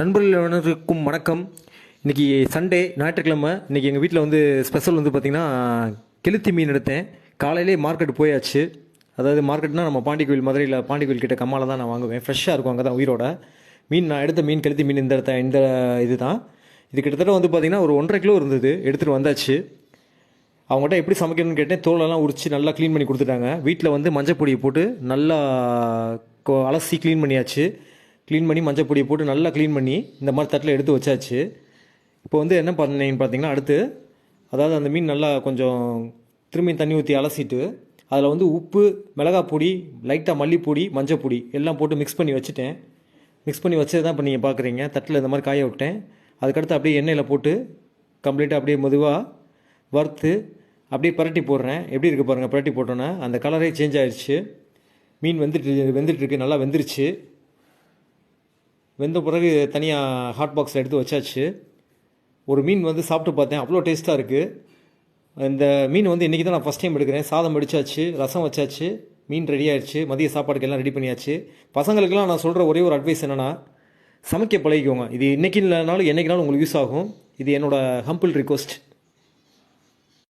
நண்பர்கள் அனைவருக்கும் வணக்கம். இன்றைக்கி சண்டே ஞாயிற்றுக்கிழமை. இன்றைக்கி எங்கள் வீட்டில் வந்து ஸ்பெஷல் வந்து பார்த்திங்கன்னா கெளுத்தி மீன் எடுத்தேன். காலையிலே மார்க்கெட் போயாச்சு. அதாவது மார்க்கெட்னா நம்ம பாண்டி கோயில் மதுரையில் பாண்டி கோயில் கிட்ட கம்மால தான் நான் வாங்குவேன். ஃப்ரெஷ்ஷாக இருக்கும் அங்கே தான் உயிரோட. மீன் நான் எடுத்த மீன் கெளுத்தி மீன் இந்த இடத்த இந்த இது தான் இது கிட்டத்தட்ட வந்து பார்த்திங்கன்னா ஒரு ஒன்றரை கிலோ இருந்தது. எடுத்துகிட்டு வந்தாச்சு. அவங்ககிட்ட எப்படி சமைக்கணும்னு கேட்டேன். தோலெல்லாம் உரிச்சு நல்லா க்ளீன் பண்ணி கொடுத்துட்டாங்க. வீட்டில் வந்து மஞ்சள் பொடியை போட்டு நல்லா அலசி க்ளீன் பண்ணியாச்சு. க்ளீன் பண்ணி மஞ்சள் பொடியை போட்டு நல்லா க்ளீன் பண்ணி இந்த மாதிரி தட்டில் எடுத்து வச்சாச்சு. இப்போ வந்து என்ன பண்ணீங்கன்னு பார்த்தீங்கன்னா அடுத்து அதாவது அந்த மீன் நல்லா கொஞ்சம் திரும்பி தண்ணி ஊற்றி அலசிட்டு அதில் வந்து உப்பு மிளகாய் பொடி லைட்டாக மல்லிப்பொடி மஞ்சள் பொடி எல்லாம் போட்டு மிக்ஸ் பண்ணி வச்சுட்டேன். மிக்ஸ் பண்ணி வச்சது தான் இப்போ நீங்கள் பார்க்குறீங்க. தட்டில் இந்த மாதிரி காய விட்டேன். அதுக்கடுத்து அப்படியே எண்ணெயில் போட்டு கம்ப்ளீட்டாக அப்படியே மெதுவாக வறுத்து அப்படியே பரட்டி போடுறேன். எப்படி இருக்குது பாருங்கள் பரட்டி போட்டோன்னே அந்த கலரே சேஞ்ச் ஆயிடுச்சு மீன் வெந்துட்டு வெந்துட்டுருக்கு நல்லா வெந்துருச்சு. வெந்த பிறகு தனியாக ஹாட் பாக்ஸில் எடுத்து வச்சாச்சு. ஒரு மீன் வந்து சாப்பிட்டு பார்த்தேன். அவ்வளோ டேஸ்ட்டாக இருக்குது இந்த மீன் வந்து இன்றைக்கி தான் நான் ஃபஸ்ட் டைம் எடுக்கிறேன். சாதம் அடித்தாச்சு ரசம் வச்சாச்சு மீன் ரெடி ஆயிடுச்சு. மதிய சாப்பாடுக்கு எல்லாம் ரெடி பண்ணியாச்சு. பசங்களுக்கெல்லாம் நான் சொல்கிற ஒரே ஒரு அட்வைஸ் என்னென்னா சமைக்க பழகிக்கோங்க. இது இன்றைக்கி இல்லைனாலும் என்றைக்குனாலும் உங்களுக்கு யூஸ் ஆகும். இது என்னோடய ஹம்பிள் ரிக்வஸ்ட்